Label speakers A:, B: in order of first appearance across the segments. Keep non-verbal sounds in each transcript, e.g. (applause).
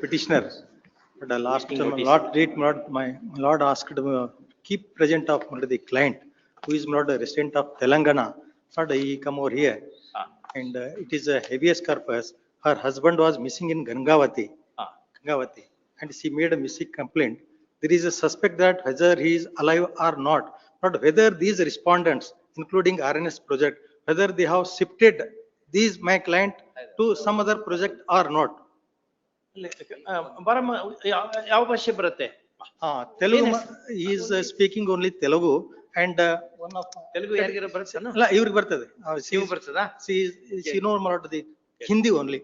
A: petitioner. But the last,
B: Taking
A: time,
B: notice.
A: Lord, read, my my Lord asked, uh, keep present of the client, who is Lord, a resident of Telangana. Lord, he come over here.
B: Ah.
A: And uh, it is a heaviest corpus. Her husband was missing in Gangavati.
B: Ah.
A: Gangavati. And she made a missing complaint. There is a suspect that whether he is alive or not, but whether these respondents, including RNS project, whether they have shifted these my client to some other project or not.
B: ಬರಮ ಯಾವ ಭಾಷೆ ಬರುತ್ತೆ?
A: Telugu is speaking only Telugu and
B: Telugu ಯಾರಿಗೆ ಬರುತ್ತೆ
A: ಇವ್ರಿಗೆ ಬರ್ತದೆ. See no Maratha Hindi only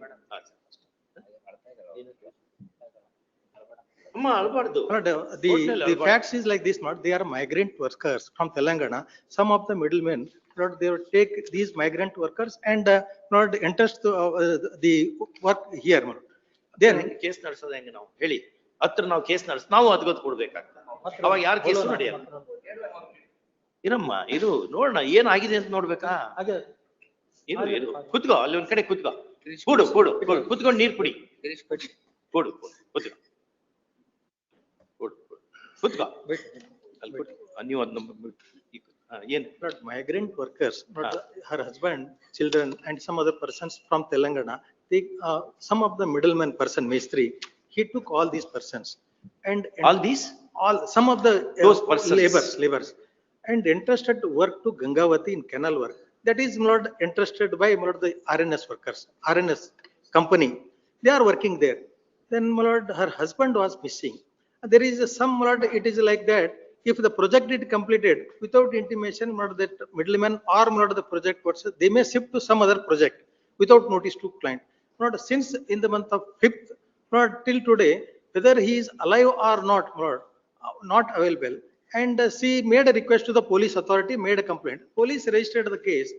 A: the the facts is like this not they are migrant workers from Telangana some of the middle men not take these migrant workers and not enters the work here not. ಹೆಂಗ್
B: case ನಡೆಸೋದು ಹೆಂಗ್ ನಾವು? ಹೇಳಿ. ಹತ್ರ ನಾವು case ನಡೆಸ್ ನಾವು ಅದ್ಗೊತ್ ಕೊಡ್ಬೇಕಾಗ್ತದೆ. ಅವಾಗ ಯಾರು ಕೇಸ್ ನಡೆಯಲ್ಲ ಇರಮ್ಮ ಇದು ನೋಡೋಣ ಏನಾಗಿದೆ ಅಂತ ನೋಡ್ಬೇಕಾ? ಇದು ಇದು ಕುತ್ಕೋ ಅಲ್ಲಿ ಒಂದ್ ಕಡೆ ಕುತ್ಕೋ. ಕೂಡು ಕೂಡು ಕೂಡು. ಕುತ್ಕೊಂಡು ನೀರ್ ಕುಡಿ. ಕೂಡು ಕೂತ್ಕೋ. ಕುತ್ಕೋ. ಅಲ್ಲಿ ನೀವು ಅದನ್ನ ಏನ್?
A: Migrant workers, her husband, children and some other persons from Telangana. they, uh, some of the middleman person, Mestri, he took all these persons and,
B: and all these,
A: all some of the uh,
B: those persons.
A: labors, labors, and entrusted work to Gangavati in canal work. That is not entrusted by not the RNS workers, RNS company. They are working there. Then Lord, her husband was missing. There is a, some Lord, it is like that. If the project is completed without intimation, not that middleman or not the project person, they may shift to some other project without notice to client. Not since in the month of fifth, not till today, whether he is alive or not, lord, uh, not available. And uh, she made a request to the police authority, made a complaint. Police registered the case,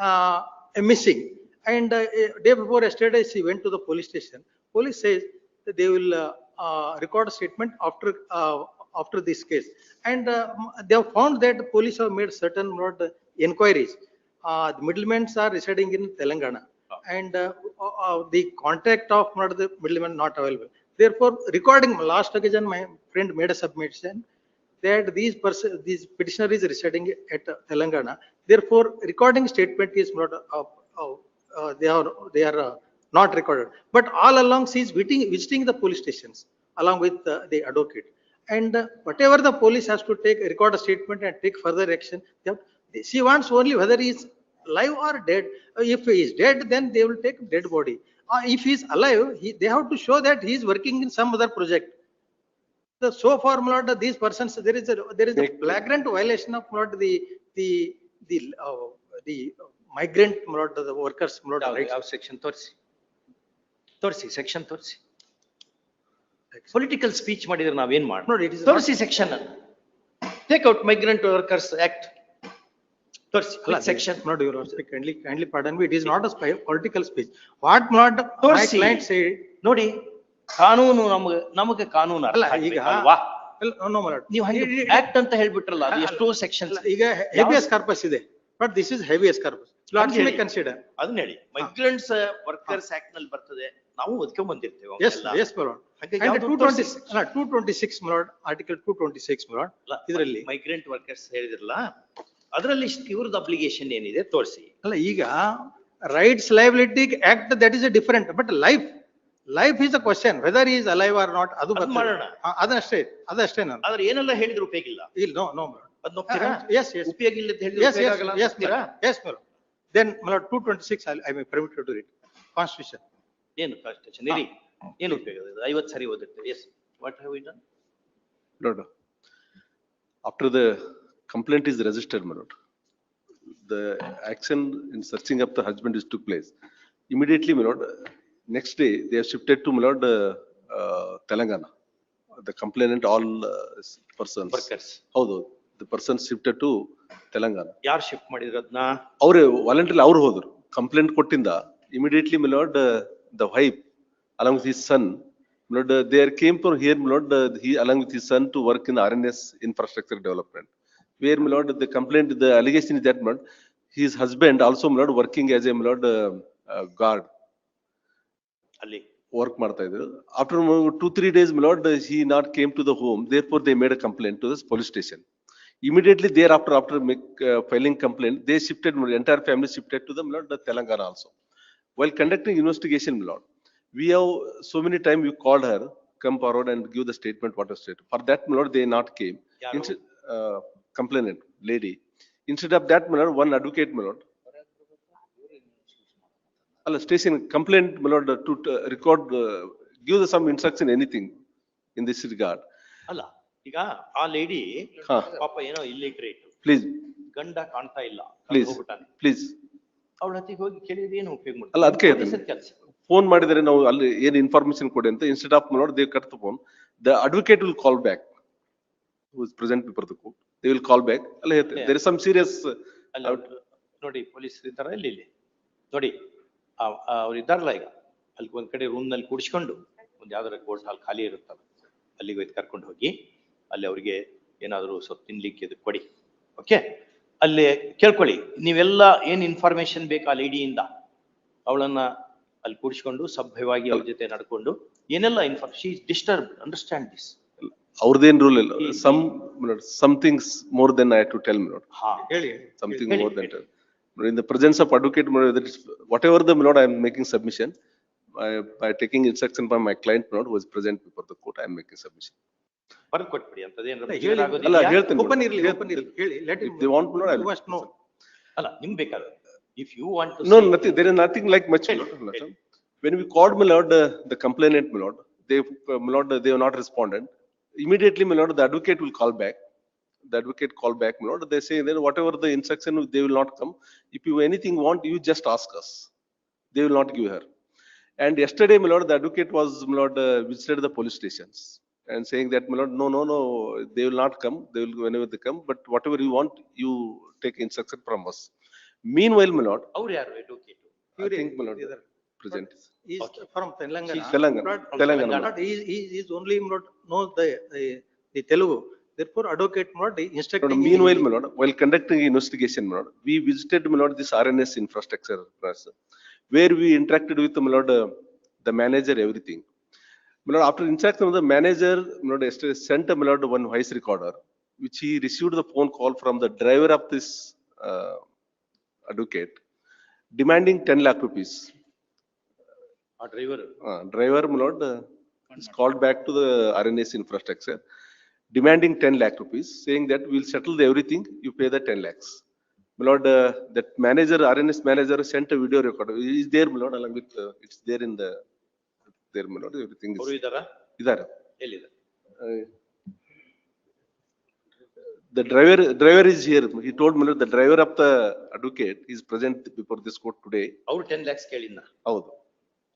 A: uh, a missing. And uh, day before yesterday, she went to the police station. Police says that they will uh, uh, record a statement after, uh, after this case. And uh, they have found that police have made certain not inquiries. The middlemen are residing in Telangana. And uh, uh, the contact of not the middleman not available. Therefore, recording, last occasion, my friend made a submission that these person, these petitioner is residing at Telangana. Therefore, recording statement is not, uh, uh, uh, they are, they are uh, not recorded. But all along, she is visiting, visiting the police stations along with uh, the advocate. And uh, whatever the police has to take, record a statement and take further action. they She wants only whether he is alive or dead. Uh, If he is dead, then they will take dead body. Uh, If he is alive, he, they have to show that he is working in some other project. The so far, my lord, these persons, there is a, there is a flagrant violation of, my lord, the, the, the, uh, the migrant, my lord, the workers, my lord, rights.
B: ಯಾವ section ತೋರಿಸಿ ತೋರಿಸಿ section ತೋರಿಸಿ political speech ಮಾಡಿದ್ರೆ ನಾವೇನ್ ಮಾಡಿ
A: ನೋಡಿ, it is
B: ತೋರಿಸಿ section take out migrant workers act ಅಲ್ಲ ಸೆಕ್ಷನ್
A: ನೋಡಿ kindly kindly pardon it is not a political speech what
B: not
A: client side
B: ನೋಡಿ ಕಾನೂನು ನಮಗೆ ನಮಗೆ ಕಾನೂನು
A: ಅಲ್ಲ ಈಗ
B: ನೀವು ಆಕ್ಟ್ ಅಂತ ಹೇಳ್ಬಿಟ್ರಲ್ಲ ಎಷ್ಟೋ ಸೆಕ್ಷನ್
A: ಈಗ ಹೆವಿಯಸ್ ಕಾರ್ಪಸ್ ಇದೆ. But this is habeas corpus consider
B: ಅದನ್ನ ಹೇಳಿ. ಮೈಗ್ರೆಂಟ್ಸ್ ವರ್ಕರ್ಸ್ ಆಕ್ಟ್ನಲ್ಲಿ ಬರ್ತದೆ. ನಾವು ಒದ್ಕೊಂಡ್ ಬಂದಿರ್ತೇವೆ ಎಸ್
A: ಎಸ್
B: ಬರೋಣ
A: two twenty six two twenty six article two twenty six ಮರೋಣ ಇದರಲ್ಲಿ.
B: ಮೈಗ್ರೆಂಟ್ ವರ್ಕರ್ಸ್ ಹೇಳಿದ್ರಲ್ಲ ಅದರಲ್ಲಿ ಇವ್ರದ್ದು ಅಪ್ಲಿಕೇಶನ್ ಏನಿದೆ ತೋರಿಸಿ.
A: ಅಲ್ಲ ಈಗ rights liability act that is a different but life life is a question whether is alive or not ಅದು.
B: ಮಾಡೋಣ.
A: ಅದಷ್ಟೇ ಅದಷ್ಟೇ ನಾನು.
B: ಆದ್ರೆ ಏನೆಲ್ಲ ಹೇಳಿದ್ರು ಉಪಯೋಗ ಇಲ್ಲ.
A: ಇಲ್ಲ ನೋ ನೋ
B: ಅದ್ ಒಪ್ತೀರಾ
A: ಎಸ್ ಎಸ್
B: ಉಪಯೋಗ ಇಲ್ಲ ಅಂತ ಹೇಳಿ
A: yes yes yes madam then twenty six I may permit to read constitution
B: ಏನು ಕಾನ್ಸ್ಟಿಟ್ಯೂಷನ್ ಇರಿ. ಏನು ಉಪಯೋಗ ಇದೆ ಐವತ್ ಸರಿ ಓದಿರ್ತೇವೆ. Yes what have you done
C: Lord, after the complaint is registered, my lord, the action in searching up the husband is took place. Immediately, my lord, next day, they have shifted to, my lord, uh, uh, Telangana. The complainant, all uh, persons.
B: Workers
C: ಹೌದು, the person shifted to Telangana.
B: ಯಾರು shift ಮಾಡಿದ್ರು ಅದನ್ನ
C: ಅವ್ರೆ voluntary ಅವ್ರು ಹೋದ್ರು. Complaint ಕೊಟ್ಟಿಂದ immediately, my lord, uh, the wife along with his son, my lord, uh, there came from here, my lord, uh, he along with his son to work in RNS infrastructure development. Where, my lord, the complaint, the allegation is that, my lord, his husband also, my lord, working as a, my lord, uh, uh, guard.
B: ಅಲ್ಲಿ
C: work ಮಾಡ್ತಾ ಇದ್ರು. After mo- two, three days, my lord, he not came to the home, therefore they made a complaint to this police station. Immediately thereafter, after make, uh, filing complaint, they shifted, my entire family shifted to the, my lord, the Telangana also. While conducting investigation, my lord, we have, so many time we called her, come forward and give the statement, what was stated. For that, my lord, they not came.
B: ಯಾರು?
C: Instead, uh, complainant, lady. Instead of that, my lord, one advocate, my lord, ಅಲ್ಲ station complaint milord to record give the some instruction anything in this regard
B: ಅಲ್ಲ ಈಗ ಆ lady. ಪಾಪ ಏನೋ illiterate
C: please
B: ಗಂಡ ಕಾಣ್ತಾ ಇಲ್ಲ ಪ್ಲೀಸ್
C: ಪ್ಲೀಸ್
B: ಅವಳ ಹತ್ತಿಗೆ ಹೋಗಿ ಕೇಳಿದ್ರೆ ಏನು ಉಪಯೋಗ ಮಾಡ್ತಾರೆ?
C: ಅಲ್ಲ, ಅದ್ಕೆ
B: ಕೆಲಸ.
C: ಫೋನ್ ಮಾಡಿದರೆ ನಾವು ಅಲ್ಲಿ ಏನ್ ಇನ್ಫಾರ್ಮೇಶನ್ ಕೊಡಿ ಅಂತ instead of milord they cut the phone the advocate will call back who is present before the court they will call back ಅಲ್ಲ ಹೇಳ್ತಾರೆ ದೇರ್ ಇಸ್ ಸಮ್ ಸೀರಿಯಸ್
B: ಅಲ್ಲಿ ನೋಡಿ ಪೊಲೀಸ್ ಇದ್ದಾರ ಇಲ್ಲಿ ಇಲ್ಲಿ. ನೋಡಿ ಅವ್ರು ಇದ್ದಾರಲ್ಲ ಈಗ. ಅಲ್ಲಿ ಒಂದ್ ಕಡೆ ರೂಮ್ನಲ್ಲಿ ಕೂಡಿಸ್ಕೊಂಡು ಒಂದ್ ಯಾವ್ದಾರ ಕೋರ್ಟ್ ಹಾಲ್ ಖಾಲಿ ಇರುತ್ತಲ್ಲ ಅಲ್ಲಿಗೆ ಒಯ್ದು ಕರ್ಕೊಂಡು ಹೋಗಿ. ಅಲ್ಲಿ ಅವ್ರಿಗೆ ಏನಾದ್ರು ಸ್ವಲ್ಪ ತಿನ್ಲಿಕ್ಕೆ ಇದು ಕೊಡಿ. ಓಕೆ ಅಲ್ಲಿ ಕೇಳ್ಕೊಳ್ಳಿ ನೀವೆಲ್ಲ ಏನ್ ಇನ್ಫಾರ್ಮೇಶನ್ ಬೇಕು ಆ ಲೇಡಿಯಿಂದ ಅವಳನ್ನ ಅಲ್ಲಿ ಕೂಡಿಸ್ಕೊಂಡು ಸಭ್ಯವಾಗಿ ಅವ್ರ ಜೊತೆ ನಡ್ಕೊಂಡು ಏನೆಲ್ಲ inform she disturb understand this
C: ಅವ್ರದ್ದೇನ್ rule ಇಲ್ಲ some some things more then I to tell my lord
B: ಹಾ
A: ಹೇಳಿ
C: something
B: ಹೇಳಿ,
C: more than
B: ಹೇಳಿ.
C: that. In the presence of advocate, my lord, that is- whatever the, my lord, I am making submission, by, by taking instruction from my client, my lord, who was present before the court, I am making submission.
B: ಬರ್ದ್ ಕೊಟ್ಬಿಡಿ ಅಂತದೇನಾದ್ರು
A: ಅಲ್ಲ,
B: ಜೀವನ
A: ಹೇಳಿ.
B: ಆಗೋದಿದ್ಯಾ?
C: ಅಲ್ಲ, ಹೇಳ್ತೀನಿ.
A: Open ಇರ್ಲಿ
C: ಹೇಳ್-
A: open ಇರ್ಲಿ ಹೇಳಿ let
C: If they want, my lord, I will.
A: No
B: ಅಲ್ಲ ನಿಮ್ ಬೇಕಾದ್ರೆ if you want
C: No, nothing, there is nothing like much, my
B: ಹೇಳಿ,
C: lord, my lord.
B: ಹೇಳಿ.
C: When we called, my lord, uh, the complainant, my lord, they, uh, my lord, they have not responded. Immediately, my lord, the advocate will call back. The advocate call back, my lord, they say that whatever the instruction, they will not come. If you anything want, you just ask us. They will not give her. And yesterday, my lord, the advocate was, my lord, uh, visited the police stations and saying that, my lord, no, no, no, they will not come. They will, whenever they come, but whatever you want, you take instruction from us. Meanwhile, my lord,
B: ಅವ್ರು ಯಾರು advocate
C: I think, my lord, present.
A: is
B: Okay.
A: from Telangana.
C: She's Telangana,
A: But-
C: Telangana.
A: He, he is only not know the, the- the Telugu. Therefore advocate not instructing. in
C: Meanwhile, my lord, while conducting investigation, we visited, my lord, this RNS infrastructure, where we interacted with, uh, the manager, everything. My after interaction with the manager, yesterday sent, my lord, one voice recorder, which he received the phone call from the driver of this uh, advocate, demanding ten lakh rupees.
B: ಆ driver
C: Uh, driver, my lord, uh, is called back to the RNS infrastructure, demanding ten lakh rupees, saying that we'll settle the everything, you pay the ten lakhs. My lord, uh, that manager, RNS manager sent a video recorder, is there, my lord, along with, uh, it's there in the, there, my lord, everything
B: ಅವರು
C: is,
B: ಇದಾರ
C: idare.
B: ಎಲ್ಲಿದ್ದಾರೆ
C: Uh, The driver, driver is here, he told me, lord, the driver of the advocate is present before this court today.
B: ಅವ್ರು ten lakhs ಕೇಳಿದ್ನ
C: ಹೌದು.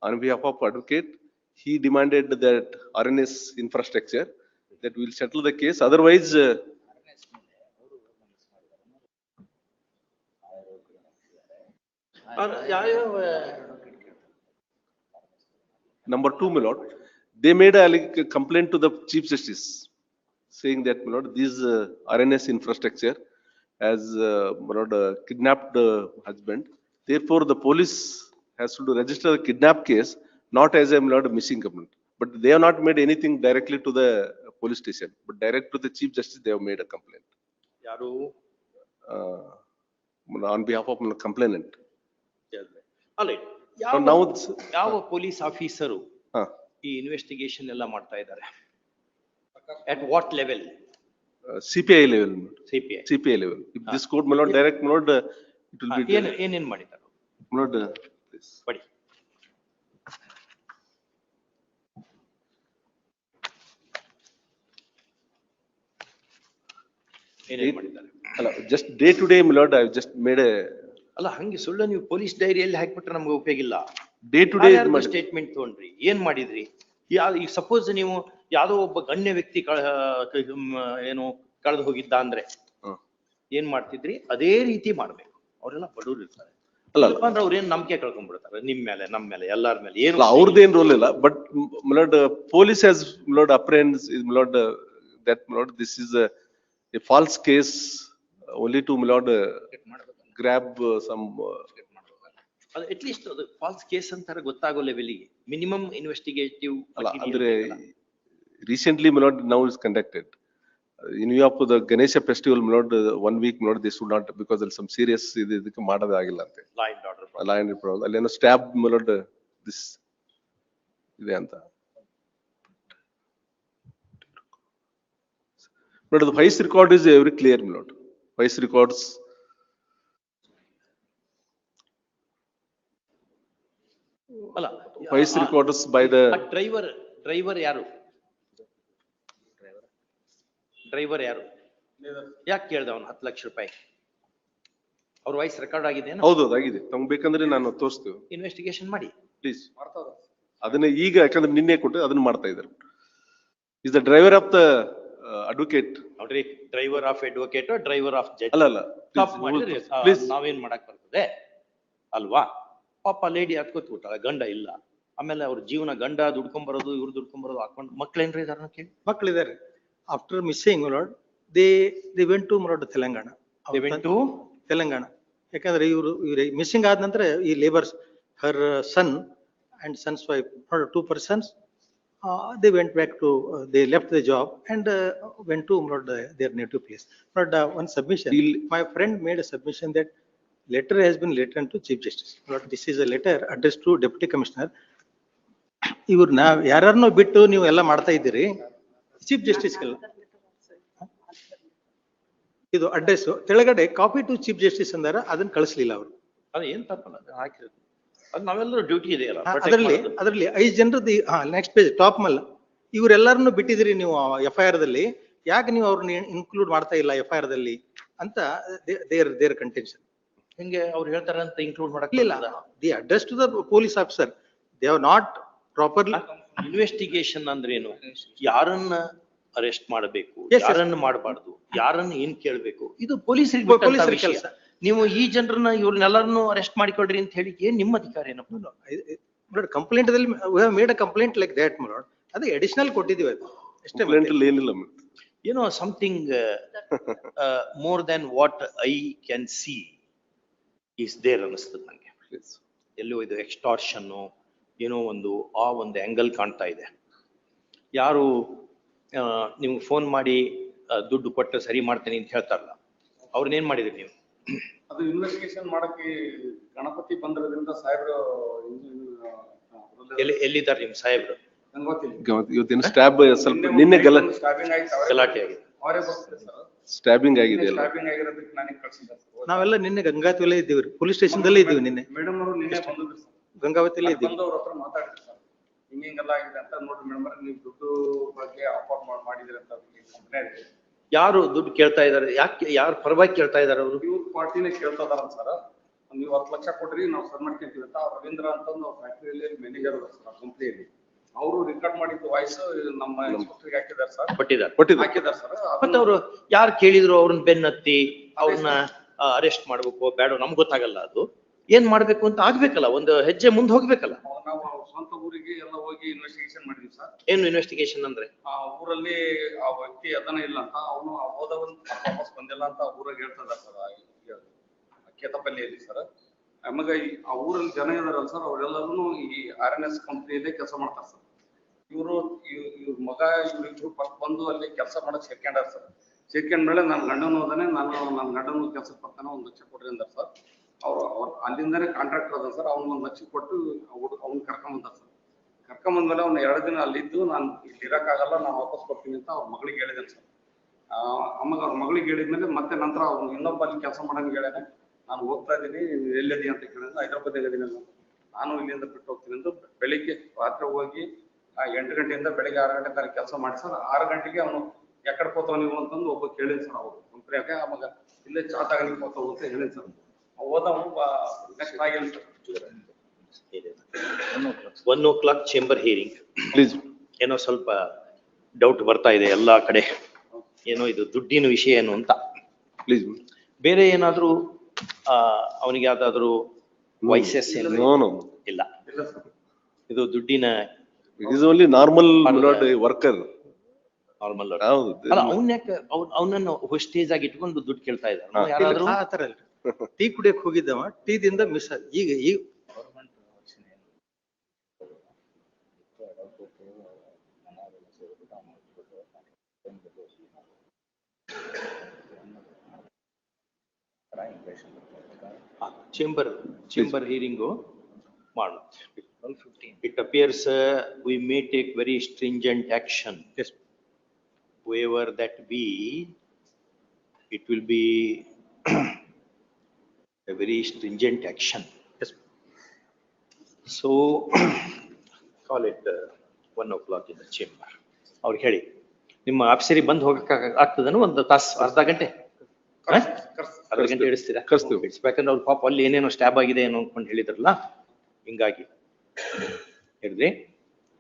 C: on behalf of advocate, he demanded that RNS infrastructure that will settle the case. Otherwise, uh,
B: uh,
C: number two, my lord, they made a complaint to the chief justice saying that my lord, this uh, RNS infrastructure has uh, my lord, uh, kidnapped the husband. Therefore, the police has to register a kidnap case, not as a, my lord, missing complaint. But they have not made anything directly to the police station, but direct to the chief justice, they have made a complaint.
B: ಯಾರು
C: uh, on behalf of complainant.
B: ಅಲ್ಲ
C: So
B: ಯಾವ
C: now, it's-
B: ಯಾವ police officer
C: huh,
B: ಈ investigation ಎಲ್ಲ ಮಾಡ್ತಾ ಇದ್ದಾರೆ at what level
C: uh, CPI level,
B: C P I
C: CPI level. If this court, my lord, direct, my lord, uh, it will be,
B: ಏನ್ ಏನೇನ್ ಮಾಡಿದ್ದಾರೆ
C: my lord, uh, this.
B: ಬಡಿ
C: ಅಲ್ಲ, just day to day my I just made
B: ಅಲ್ಲ ಹಂಗೆ ಸುಳ್ಳು ನೀವು police ಡೈರಿಯಲ್ಲಿ ಹಾಕ್ಬಿಟ್ರೆ ನಮ್ಗೆ ಉಪಯೋಗ ಇಲ್ಲ
C: to day, my-
B: ಸ್ಟೇಟ್ಮೆಂಟ್ ತಗೊಂಡ್ರಿ? ಏನ್ ಮಾಡಿದ್ರಿ? ಈ ಈಗ ಸಪೋಸ್ ನೀವು ಯಾವ್ದೋ ಒಬ್ಬ ಗಣ್ಯ ವ್ಯಕ್ತಿ ಏನು ಕಳೆದು ಹೋಗಿದ್ದ ಅಂದ್ರೆ. ಏನ್ ಮಾಡ್ತಿದ್ರಿ? ಅದೇ ರೀತಿ ಮಾಡ್ಬೇಕು. ಅವರೆಲ್ಲ ಬಡವ್ರು ಇರ್ತಾರೆ.
C: ಅಲ್ಲ,
B: ಇಲ್ಲಪ್ಪ ಅಂದ್ರೆ ಅವ್ರೇನ್ ನಂಬಿಕೆ ಕಳ್ಕೊಂಡ್ಬಿಡ್ತಾರೆ ನಿಮ್ ಮೇಲೆ ನಮ್ ಮೇಲೆ ಎಲ್ಲಾರ ಮೇಲೆ ಏನು
C: ಅಲ್ಲ, ಅವ್ರದ್ದೇನ್ ರೋಲ್ ಇಲ್ಲ, but my lord, uh, police has, my lord, apprehends, is, my lord, uh, that, my lord, this is a, a false case, uh, only to, my lord, uh, grab uh, some, uh,
B: ಅದು at least ಅದು false case ಅಂತಾರೆ ಗೊತ್ತಾಗೋ ಲೆವೆಲಿಗೆ minimum investigative
C: ಅಲ್ಲ ಅಂದ್ರೆ recently Milord now is conducted. Uh, In view of the Ganesha festival, Milord, uh, one week Milord, this should not, because there some serious ಇದು ಇದಕ್ಕೆ ಮಾಡೋದಾಗಿಲ್ಲ ಅಂತೆ.
B: Law and order
C: Line problem, ಅಲ್ಲೇನೋ stab Milord, this ಇದೆ ಅಂತ. The vice record is very clear, Milord. Vice records,
B: ಅಲ್ಲ
C: vice records by the,
B: driver driver ಯಾರು driver ಯಾರು? ಯಾಕೆ ಕೇಳ್ದ ಅವನು ಹತ್ತು ಲಕ್ಷ ರೂಪಾಯಿ? ಅವ್ರ ವಾಯ್ಸ್ ರೆಕಾರ್ಡ್ ಆಗಿದೆ
C: ಹೌದು ಅದಾಗಿದೆ. ತಮ್ಗೆ ಬೇಕಂದ್ರೆ ನಾನು ತೋರಿಸ್ತೀವಿ,
B: ಇನ್ವೆಸ್ಟಿಗೇಷನ್ ಮಾಡಿ.
C: ಪ್ಲೀಸ್. ಅದನ್ನ ಈಗ ಯಾಕಂದ್ರೆ ನಿನ್ನೆ ಕೊಟ್ಟು ಅದನ್ನ ಮಾಡ್ತಾ ಇದ್ದಾರೆ. Is the driver of the advocate
B: ನೋಡ್ರಿ driver of advocate driver of judge
C: ಅಲ್ಲ
B: ಮಾಡಿದ್ರೆ ನಾವೇನ್ ಮಾಡಕ್ ಬರ್ತದೆ? ಅಲ್ವಾ? ಪಾಪ ಲೇಡಿ ಹತ್ಕೋತ್ ಬಿಟ್ಟಾಳ ಗಂಡ ಇಲ್ಲ. ಆಮೇಲೆ ಅವ್ರ ಜೀವನ ಗಂಡ ದುಡ್ಕೊಂಡ್ ಬರೋದು ಇವ್ರು ದುಡ್ಕೊಂಡ್ ಬರೋದು ಹಾಕೊಂಡ್ ಮಕ್ಳೇನ್ರಿ ಇದಾರ ಕೇಳಿ?
A: ಮಕ್ಕಳಿದ್ದಾರೆ after missing lord they they went to Murad Telangana
B: They went to?
A: Telangana ಯಾಕಂದ್ರೆ ಇವರು ಇವ್ರ ಮಿಸ್ಸಿಂಗ್ ಆದ ನಂತರ ಈ labours her son and sons wife two persons they went back to they left the job and went to lord their native place but one
C: submission
A: my friend made a submission that that letter has been written to chief justice. Lord, this is a letter addressed to deputy commissioner. ಇವ್ರು ನಾವ್ ಯಾರನ್ನೋ ಬಿಟ್ಟು ನೀವು ಎಲ್ಲ ಮಾಡ್ತಾ ಇದ್ದೀರಿ? Chief ಜಸ್ಟಿಸ್ಗೆಲ್ಲ ಇದು ಅಡ್ರೆಸ್ ಕೆಳಗಡೆ ಕಾಪಿ ಟು ಚೀಫ್ ಜಸ್ಟಿಸ್ ಅಂದಾರ ಅದನ್ನ ಕಳಿಸ್ಲಿಲ್ಲ ಅವರು.
B: ಅದು ಏನ್ ತಪ್ಪಲ್ಲ ಅದು ಹಾಕಿರೋದು. ಅದು ನಾವೆಲ್ಲರೂ ಡ್ಯೂಟಿ ಇದೆಯಲ್ಲ
A: ಅದರಲ್ಲಿ. ಅದರಲ್ಲಿ ಐದು ಜನರದ್ದು ಹಾ ನೆಕ್ಸ್ಟ್ ಪೇಜ್ ಟಾಪ್ ಮಲ್ಲ. ಇವರೆಲ್ಲರನ್ನು ಬಿಟ್ಟಿದ್ರಿ ನೀವು ಎಫ್ ಐ ಆರ್ ದಲ್ಲಿ ಯಾಕೆ ನೀವು ಅವ್ರನ್ನ ಇನ್ಕ್ಲೂಡ್ ಮಾಡ್ತಾ ಇಲ್ಲ ಎಫ್ ಐ ಆರ್ ದಲ್ಲಿ ಅಂತ ದೇರ್ ದೇರ್ ಕಂಟೆನ್ಷನ್
B: ಹಿಂಗೆ ಅವ್ರು ಹೇಳ್ತಾರೆ ಅಂತ ಇನ್ಕ್ಲೂಡ್ ಮಾಡಕ್
A: ಇಲ್ಲ the address to the police officer they are not properly
B: investigation ಅಂದ್ರೇನು ಯಾರನ್ನ ಅರೆಸ್ಟ್ ಮಾಡಬೇಕು. ಯಾರನ್ನ ಮಾಡಬಾರ್ದು? ಯಾರನ್ನ ಏನ್ ಕೇಳಬೇಕು? ಇದು ಪೊಲೀಸರಿಗೆ ವಿಷಯ. ನೀವು ಈ ಜನರನ್ನ ಇವ್ರನ್ನೆಲ್ಲರನ್ನು ಅರೆಸ್ಟ್ ಮಾಡಿಕೊಡ್ರಿ ಅಂತ ಹೇಳಿ ಏನ್ ನಿಮ್ಮ ಅಧಿಕಾರ ಏನಪ್ಪ?
A: ಕಂಪ್ಲೇಂಟ್ ದಲ್ಲಿ made a complaint like that ಮಾಡೋಣ ಅದೇ ಅಡಿಷನಲ್ ಕೊಟ್ಟಿದೀವಿ ಅದು. ಅಷ್ಟೇ
C: ಏನಿಲ್ಲ.
B: ಏನೋ something more than what I can see is there ಅನಿಸ್ತದೆ ನಂಗೆ.
C: Please.
B: ಎಲ್ಲೋ ಇದು ಎಕ್ಸ್ಟಾರ್ಷನ್ ಏನೋ ಒಂದು ಆ ಒಂದು ಆಂಗಲ್ ಕಾಣ್ತಾ ಇದೆ. ಯಾರು ಆ, ನಿಮ್ಗೆ ಫೋನ್ ಮಾಡಿ ದುಡ್ಡು ಕೊಟ್ಟರೆ ಸರಿ ಮಾಡ್ತೀನಿ ಅಂತ ಹೇಳ್ತಾರಲ್ಲ ಅವ್ರನ್ನೇನ್ ಮಾಡಿದ್ರಿ ನೀವು?
D: ಅದು ಇನ್ವೆಸ್ಟಿಗೇಷನ್ ಮಾಡಕ್ಕೆ ಗಣಪತಿ ಬಂದಿರೋದ್ರಿಂದ ಸಾಹೇಬ್ರು
B: ಎಲ್ಲಿ ಎಲ್ಲಿದ್ದಾರೆ ನಿಮ್ಮ ಸಾಹೇಬ್ರು?
C: ಇವತ್ತಿನ ಸ್ಟ್ಯಾಬ್ ಸ್ವಲ್ಪ ನಿನ್ನೆ
B: ಗಲಾಟೆ ಆಗಿದೆ.
D: ಸರ್.
C: ಸ್ಟ್ಯಾಬಿಂಗ್ ಆಗಿದೆ
A: ನಾವೆಲ್ಲ ನಿನ್ನೆ ಗಂಗಾತಿ ಇದ್ದೀವಿ ಪೊಲೀಸ್ ಸ್ಟೇಷನ್ ದಲ್ಲೇ ಇದ್ದೀವಿ ನಿನ್ನೆ.
D: ಮೇಡಮ್ ಅವರು ನಿನ್ನೆ ಬಂದಿದ್ರು
A: ಇದ್ದೀವಿ.
D: ಬಂದು ಹತ್ರ ಮಾತಾಡಿದ್ರು ಸರ್. ಹಿಂಗೆಲ್ಲ ಆಗಿದೆ ಅಂತ ನೋಡ್ರಿ ಮೇಡಮ್ ನೀವು ದುಡ್ಡು ಬಗ್ಗೆ ಆಫರ್ ಮಾಡಿದ್ರಿ ಅಂತ ಕಂಪ್ಲೇಂಟ್
B: ಯಾರು ದುಡ್ಡು ಕೇಳ್ತಾ ಇದಾರೆ ಯಾಕೆ ಯಾರ ಪರವಾಗಿ ಕೇಳ್ತಾ ಇದಾರೆ ಅವರು?
D: ಇವ್ರ ಪಾರ್ಟಿನೇ ಕೇಳ್ತಾ ಇದಾರ ಸರ್. ನೀವು ಹತ್ತು ಲಕ್ಷ ಕೊಡ್ರಿ ನಾವು ಸರ್ ಮಾಡ್ಕೊಂತೀವಿ ಅಂತ ರವೀಂದ್ರ ಅಂತ ಒಂದು ಫ್ಯಾಕ್ಟ್ರಿಯಲ್ಲಿ ಮ್ಯಾನೇಜರ್ ಸರ್ ಕಂಪ್ನಿಯಲ್ಲಿ ಅವರು ರೆಕಾರ್ಡ್ ಮಾಡಿದ್ದು ವಾಯ್ಸ್ ನಮ್ಮ ಇನ್ಸ್ಪೆಕ್ಟರ್ಗೆ ಹಾಕಿದ್ದಾರೆ ಸರ್.
B: ಕೊಟ್ಟಿದ್ದಾರೆ.
C: ಕೊಟ್ಟಿದ್ದಾರೆ.
D: ಹಾಕಿದ್ದಾರೆ ಸರ್.
B: ಮತ್ತೆ ಅವರು ಯಾರು ಕೇಳಿದ್ರು ಅವ್ರನ್ನ ಬೆನ್ನತ್ತಿ ಅವ್ರನ್ನ ಅರೆಸ್ಟ್ ಮಾಡ್ಬೇಕು ಬೇಡ ನಮ್ಗೆ ಗೊತ್ತಾಗಲ್ಲ ಅದು. ಏನ್ ಮಾಡ್ಬೇಕು ಅಂತ ಆಗ್ಬೇಕಲ್ಲ ಒಂದು ಹೆಜ್ಜೆ ಮುಂದೆ ಹೋಗ್ಬೇಕಲ್ಲ.
D: ನಾವು ಸ್ವಂತ ಊರಿಗೆ ಎಲ್ಲ ಹೋಗಿ ಇನ್ವೆಸ್ಟಿಗೇಷನ್ ಮಾಡಿದ್ವಿ ಸರ್.
B: ಏನು ಇನ್ವೆಸ್ಟಿಗೇಷನ್ ಅಂದ್ರೆ?
D: ಆ ಊರಲ್ಲಿ ಆ ವ್ಯಕ್ತಿ ಅದನ ಇಲ್ಲ ಅಂತ ಅವನು ಹೋದವನ್ ವಾಪಸ್ ಬಂದಿಲ್ಲ ಅಂತ ಊರಾಗ ಹೇಳ್ತದ ಸರ್ ಕೇತಪಲ್ಲಿಯಲ್ಲಿ ಸರ್. ಆಮೇಲೆ ಈ ಆ ಊರಲ್ಲಿ ಜನ ಇದಾರಲ್ಲ ಸರ್ ಅವರೆಲ್ಲರೂ ಈ ಆರ್ ಎನ್ ಎಸ್ ಕಂಪ್ನಿಯಲ್ಲೇ ಕೆಲಸ ಮಾಡ್ತಾರೆ ಸರ್. ಇವರು ಇವ್ರ ಮಗ ಇವ್ರಿಬ್ರು ಫಸ್ಟ್ ಬಂದು ಅಲ್ಲಿ ಕೆಲಸ ಮಾಡಕ್ ಸೇರ್ಕೊಂಡಾರ ಸರ್. ಸೇರ್ಕೊಂಡ್ಮೇಲೆ ನನ್ನ ಗಂಡನ ಹೋದಾನೆ ನಾನು ನನ್ನ ಗಂಡನ ಕೆಲ್ಸಕ್ಕೆ ಬರ್ತಾನೆ ಒಂದು ಲಕ್ಷ ಕೊಡ್ರಿ ಅಂದಾರ ಸರ್. ಅಲ್ಲಿಂದಾನೆ ಕಾಂಟ್ರಾಕ್ಟರ್ ಅದ ಸರ್ ಅವ್ನ ಒಂದು ಲಕ್ಷ ಕೊಟ್ಟು ಅವ್ನ ಕರ್ಕೊಂಡ್ ಬಂದಾರ ಸರ್ ಕರ್ಕೊಂಡ್ ಬಂದ್ಮೇಲೆ ಅವ್ನ ಎರಡು ದಿನ ಅಲ್ಲಿದ್ದು ನಾನು ಇಲ್ಲಿ ಇರೋಕ್ಕಾಗಲ್ಲ, ನಾನು ವಾಪಸ್ ಕೊಡ್ತೀನಿ ಅಂತ ಅವ್ರ ಮಗಳಿಗೆ ಹೇಳಿದ್ದೇನೆ ಸರ್ ಅಮ್ಮಗೆ, ಅವ್ರ ಮಗಳಿಗೆ ಹೇಳಿದ್ಮೇಲೆ ಮತ್ತೆ ನಂತರ ಅವ್ನು ಇನ್ನೊಬ್ಬ ಅಲ್ಲಿ ಕೆಲಸ ಮಾಡಂಗ್ ಹೇಳ್ಯಾನೆ. ನಾನು ಹೋಗ್ತಾ ಇದ್ದೀನಿ ಎಲ್ಲಿದ್ದೀನಿ ಅಂತ ಕೇಳಿದ್ರೆ ಹೈದರಾಬಾದ್ ಅಲ್ಲ ನಾನು ಇಲ್ಲಿಂದ ಬಿಟ್ಟು ಹೋಗ್ತೀನಿ ಅಂತ ಬೆಳಿಗ್ಗೆ ರಾತ್ರಿ ಹೋಗಿ, ಆ ಎಂಟು ಗಂಟೆಯಿಂದ ಬೆಳಿಗ್ಗೆ ಆರು ಗಂಟೆ ತನಕ ಕೆಲಸ ಮಾಡಿ ಸರ್ ಆರು ಗಂಟೆಗೆ ಅವನು ಎಕಡೆ ಹೋತಾವ ನೀವು ಅಂತಂದು ಒಬ್ಬ ಕೇಳಿದ್ ಸರ್ ಅವ್ರು. ಕಂಪ್ನಿಯಾಗ ಅವಾಗ ಇಲ್ಲೇ ಚಾ ತಗೊಂಡು ಹೋತಾವ ಅಂತ ಹೇಳಿದ್ ಸರ್ ಹೋದವನು ನೆಕ್ಸ್ಟ್ ಆಗಿಲ್ಲ
B: sir one o'clock chamber hearing
C: please
B: ಏನೋ ಸ್ವಲ್ಪ ಡೌಟ್ ಬರ್ತಾ ಇದೆ ಎಲ್ಲಾ ಕಡೆ. ಏನೋ ಇದು ದುಡ್ಡಿನ ವಿಷಯ ಏನು ಅಂತ.
C: ಪ್ಲೀಸ್
B: ಬೇರೆ ಏನಾದ್ರೂ ಆ ಅವನಿಗೆ ಯಾವ್ದಾದ್ರು ವೈಸಸ್ ಏನು. ಇಲ್ಲ. ಇದು ದುಡ್ಡಿನ
C: is only normal worker. Normal.
B: ಅಲ್ಲ ಅವ್ನ ಯಾಕೆ ಅವನನ್ನು ಸ್ಟೇಜ್ ಆಗಿ ಇಟ್ಕೊಂಡು ದುಡ್ಡು ಕೇಳ್ತಾ ಇದ್ದಾರೆ ಯಾರಾದ್ರೂ
A: ಟೀ ಕುಡಿಯಕ್ ಹೋಗಿದ್ದವ ಟೀದಿಂದ ಮಿಸ್ ಈಗ ಈಗ
B: ಚೇಂಬರ್ ಚೇಂಬರ್ ಹಿಯರಿಂಗು ಮಾಡು it appears we may take very stringent action whoever that be it will be a very stringent action.
A: Yes.
B: So (clears throat) call it uh, one o'clock in the chamber. ಅವ್ರು ಹೇಳಿ, ನಿಮ್ಮ ಆಫೀಸರಿಗೆ ಬಂದು ಹೋಗಕ್ಕೆ ಆಗ್ತದನು ಒಂದು ತಾಸು ಅರ್ಧ ಗಂಟೆ? ಅರ್ಧ ಗಂಟೆ ಇಡಿಸ್ತೀರಾ? ಯಾಕಂದ್ರೆ ಅವ್ರು ಪಾಪ ಅಲ್ಲಿ ಏನೇನೋ ಸ್ಟ್ಯಾಬ್ ಆಗಿದೆ ಏನೋ ಅನ್ಕೊಂಡು ಹೇಳಿದ್ರಲ್ಲ, ಹಿಂಗಾಗಿ. ಹೇಳಿದ್ರಿ,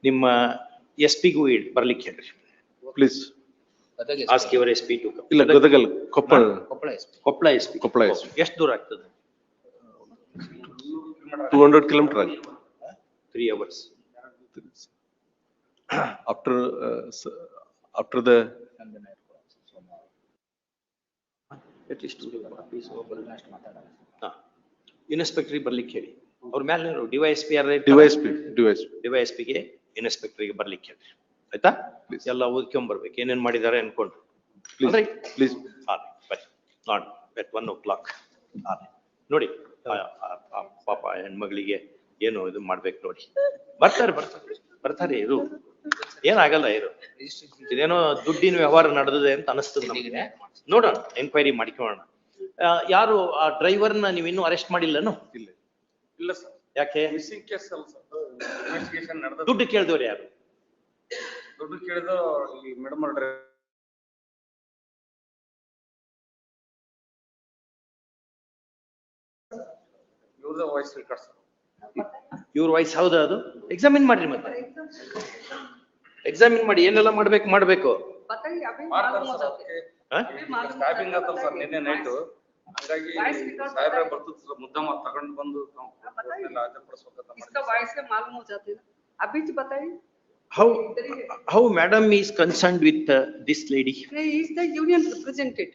B: ನಿಮ್ಮ ಎಸ್ ಪಿಗೂ ಬರ್ಲಿಕ್ಕೆ ಹೇಳ್ರಿ.
C: Please
B: ask your S P to
C: ಇಲ್ಲ ಗದಗಲ್ Koppal
B: Koppal S P.
C: Koppal S P
B: ಎಷ್ಟು ದೂರ ಆಗ್ತದೆ?
C: ಟೂ ಹಂಡ್ರೆಡ್ ಕಿಲೋಮೀಟರ್ ಆಗಿ
B: three hours.
C: After after the
B: At least ಹಾ. ಇನ್ಸ್ಪೆಕ್ಟ್ರಿಗೆ ಬರ್ಲಿಕ್ಕೆ ಹೇಳಿ. ಅವ್ರ ಮೇಲೆ ಡಿವೈಸ್ ಪಿ ಯಾರು
C: ಡಿವೈಸ್ ಪಿ ಡಿವೈಸ್
B: ಡಿವೈಸ್ ಪಿಗೆ ಇನ್ಸ್ಪೆಕ್ಟರ್ಗೆ ಬರ್ಲಿಕ್ಕೆ ಹೇಳಿ. ಆಯ್ತಾ?
C: Please.
B: ಎಲ್ಲ ಓದ್ಕೊಂಡ್ ಬರ್ಬೇಕು ಏನೇನ್ ಮಾಡಿದ್ದಾರೆ ಅನ್ಕೊಂಡು.
C: Please
B: Alright?
C: ಪ್ಲೀಸ್
B: ಹಾ, ಬನ್ನಿ. ನೋಡಿ, at one o'clock. ಹಾ, ನೋಡಿ, ಆ- ಆ- ಆ ಪಾಪ ಹೆಣ್ಮಗಳಿಗೆ ಏನು ಇದು ಮಾಡ್ಬೇಕು ನೋಡಿ. ಬರ್ತಾರೆ, ಬರ್ತಾರೆ, ಬರ್ತಾರೆ ಇರು. ಏನಾಗಲ್ಲ ಇರು. ಇದೇನೋ ದುಡ್ಡಿನ ವ್ಯವಹಾರ ನಡೆದಿದೆ ಅಂತ ಅನಿಸ್ತದೆ ನಮಗೆ ನೋಡೋಣ, ಎನ್ಕ್ವೈರಿ ಮಾಡ್ಕೊಳ್ಳೋಣ. ಆ, ಯಾರು ಆ ಡ್ರೈವರ್ನ ನೀವು ಇನ್ನೂ ಅರೆಸ್ಟ್ ಮಾಡಿಲ್ಲನು?
C: ಇಲ್ಲ
D: ಇಲ್ಲ ಸರ್
B: ಯಾಕೆ?
D: ಮಿಸ್ಸಿಂಗ್ ಕೇಸ್ ಅಲ್ಲ ಸರ್ ಇನ್ವೆಸ್ಟಿಗೇಷನ್ ನಡೆದ
B: ದುಡ್ಡು ಕೇಳಿದವ್ರು ಯಾರು?
D: ದುಡ್ಡು ಕೇಳಿದ ಈ ಮೇಡಮ್ ಅವ್ರ pure voice records
B: pure voice ಹೌದಾ ಅದು ಎಕ್ಸಾಮಿನ್ ಮಾಡ್ರಿ ಮತ್ತೆ ಎಕ್ಸಾಮಿನ್ ಮಾಡಿ ಏನೆಲ್ಲ ಮಾಡ್ಬೇಕು ಮಾಡ್ಬೇಕು
D: ಸ್ಟಾಫಿಂಗ್ ಆತಲ್ಲ ಸರ್ ನಿನ್ನೆ ನೈಟು ಹಾಗಾಗಿ ಸಾಹೇಬ್ರ ಬರ್ತದ ಸರ್ ಮುದ್ದಮ್ಮ ತಗೊಂಡು ಬಂದು
E: ಅಭಿಜ್ ಬತಾಯಿ
B: How how madam is concerned with uh, this lady?
E: He is the union representative.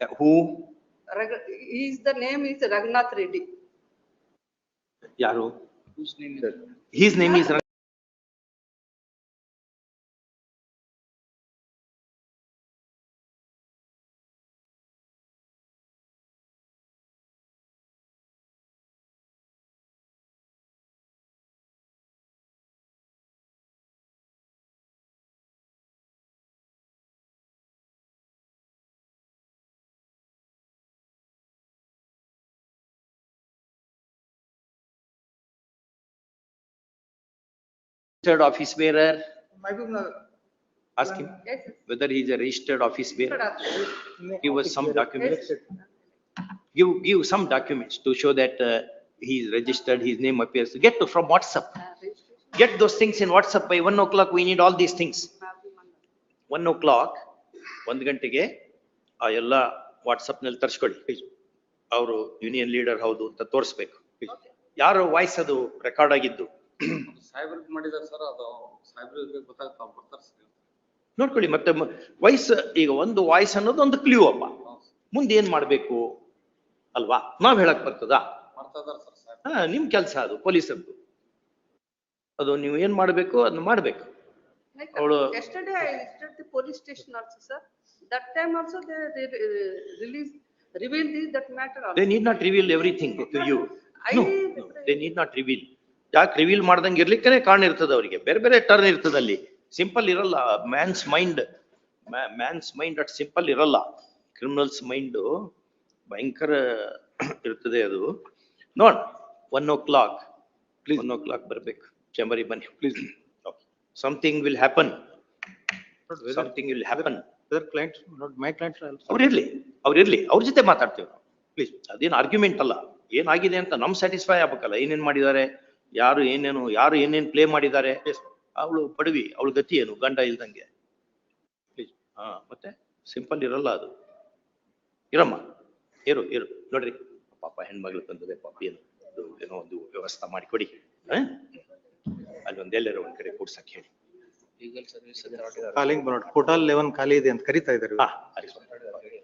B: Uh, who?
E: He is the name is Raghunath Reddy.
B: Yaro. His name is. Registered office bearer. Ask him
E: yes
B: whether he is a registered office bearer. Give us some documents. Give, give some documents to show that uh, he is registered, his name appears. Get to- from WhatsApp.
E: Uh.
B: Get those things in WhatsApp by one o'clock. We need all these things. One o'clock ಒಂದ್ ಗಂಟೆಗೆ ಆ ಎಲ್ಲ ವಾಟ್ಸಪ್ನಲ್ಲಿ ತರ್ಸ್ಕೊಳ್ಳಿ ಅವರು union leader ಹೌದು ಅಂತ ತೋರಿಸ್ಬೇಕು ಯಾರು voice ಅದು ರೆಕಾರ್ಡ್ ಆಗಿದ್ದು
D: ಸಾಹೇಬ್ರಿಗೆ ಮಾಡಿದಾರೆ ಸರ್ ಅದು ಸಾಹೇಬ್ರಿಗೆ ಗೊತ್ತಾಗ್ತಾ ಬರ್ತಾರೆ ಸರ್
B: ನೋಡ್ಕೊಳ್ಳಿ ಮತ್ತೆ ವಾಯ್ಸ್ ಈಗ ಒಂದು ವಾಯ್ಸ್ ಅನ್ನೋದು ಒಂದು ಕ್ಲೂ ಅಪ್ಪ. ಮುಂದೆ ಏನ್ ಮಾಡ್ಬೇಕು? ಅಲ್ವಾ? ನಾವ್ ಹೇಳಕ್ ಬರ್ತದ?
D: ಸರ್
B: ನಿಮ್ ಕೆಲ್ಸ ಅದು ಪೊಲೀಸದ್ದು. ಅದು ನೀವು ಏನ್ ಮಾಡ್ಬೇಕು ಅದನ್ನ ಮಾಡ್ಬೇಕು. ಅವಳು-
E: sir station also, sir. That that also they re- re- release, reveal the,
B: they. Need not reveal everything to
E: you
B: they need not reveal ಯಾಕೆ ರಿವೀಲ್ ಮಾಡ್ದಂಗೆ ಇರ್ಲಿಕ್ಕೆ ಕಾರಣ ಇರ್ತದೆ ಅವರಿಗೆ. ಬೇರೆ ಬೇರೆ ಟರ್ನ್ ಇರ್ತದೆ ಅಲ್ಲಿ. ಸಿಂಪಲ್ ಇರಲ್ಲ. Man's mind man's mind at simple ಇರಲ್ಲ. ಕ್ರಿಮಿನಲ್ಸ್ ಮೈಂಡ್ ಭಯಂಕರ ಇರ್ತದೆ ಅದು. ನೋಡ್ one o'clock please one o'clock ಬರ್ಬೇಕು ಚೇಂಬರಿಗೆ ಬನ್ನಿ please something will happen something
A: will happen client my clients also.
B: ಅವ್ರು ಇರ್ಲಿ. ಅವ್ರು ಇರ್ಲಿ. ಅವ್ರ ಜೊತೆ ಮಾತಾಡ್ತೀವಿ ಪ್ಲೀಸ್ ಅದೇನು ಆರ್ಗ್ಯುಮೆಂಟ್ ಅಲ್ಲ. ಏನಾಗಿದೆ ಅಂತ ನಮ್ ಸ್ಯಾಟಿಸ್ಫೈ ಆಗ್ಬೇಕಲ್ಲ. ಏನೇನ್ ಮಾಡಿದ್ದಾರೆ? ಯಾರು ಏನೇನು ಯಾರು ಏನೇನ್ ಪ್ಲೇ ಮಾಡಿದ್ದಾರೆ? ಅವಳು ಪಡವಿ ಅವಳ ಗತಿ ಏನು? ಗಂಡ ಇಲ್ದಂಗೆ. ಪ್ಲೀಸ್ ಹಾ ಮತ್ತೆ ಸಿಂಪಲ್ ಇರಲ್ಲ ಅದು. ಇರಮ್ಮ. ಇರು ಇರು. ನೋಡ್ರಿ. ಪಾಪ ಹೆಣ್ಮಗಳು ತಂದದೆ ಪಾಪ ಏನು? ಅದು ಏನೋ ಒಂದು ವ್ಯವಸ್ಥೆ ಮಾಡಿಕೊಡಿ. ಅಲ್ಲಿ ಅಲ್ಲಿ ಎಲ್ಲರ ಒಂದ್ ಕಡೆ ಕೂಡ್ಸಕ್ ಹೇಳಿ.
A: ಕಾಲಿಂಗ್ total ಲೆವೆನ್ ಖಾಲಿ ಇದೆ ಅಂತ ಕರಿತಾ ಇದ್ದಾರೆ.
B: ಹಾ ಆಯ್ತು.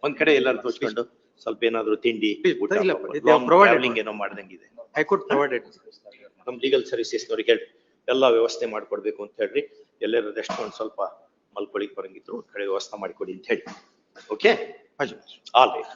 B: ಒಂದ್ ಕಡೆ ಎಲ್ಲರೂ ತೋರಿಸ್ಕೊಂಡು ಸ್ವಲ್ಪ ಏನಾದ್ರು ತಿಂಡಿ ಏನೋ ಮಾಡ್ದಂಗಿದೆ.
A: I could provide it.
B: ನಮ್ ಲೀಗಲ್ ಸರ್ವಿಸಸ್ ಅವ್ರಿಗೆ ಹೇಳಿ ಎಲ್ಲಾ ವ್ಯವಸ್ಥೆ ಮಾಡಿಕೊಡ್ಬೇಕು ಅಂತ ಹೇಳ್ರಿ ಎಲ್ಲರೂ ರೆಸ್ಟ್ ಒಂದು ಸ್ವಲ್ಪ ಮಲ್ಕೊಳ್ಳಿಕ್ ಬರಂಗಿದ್ರು ಒಂದ್ ಕಡೆ ವ್ಯವಸ್ಥೆ ಮಾಡಿಕೊಡಿ ಅಂತ ಹೇಳಿ ಓಕೆ
A: ಹಾಜು.
B: All right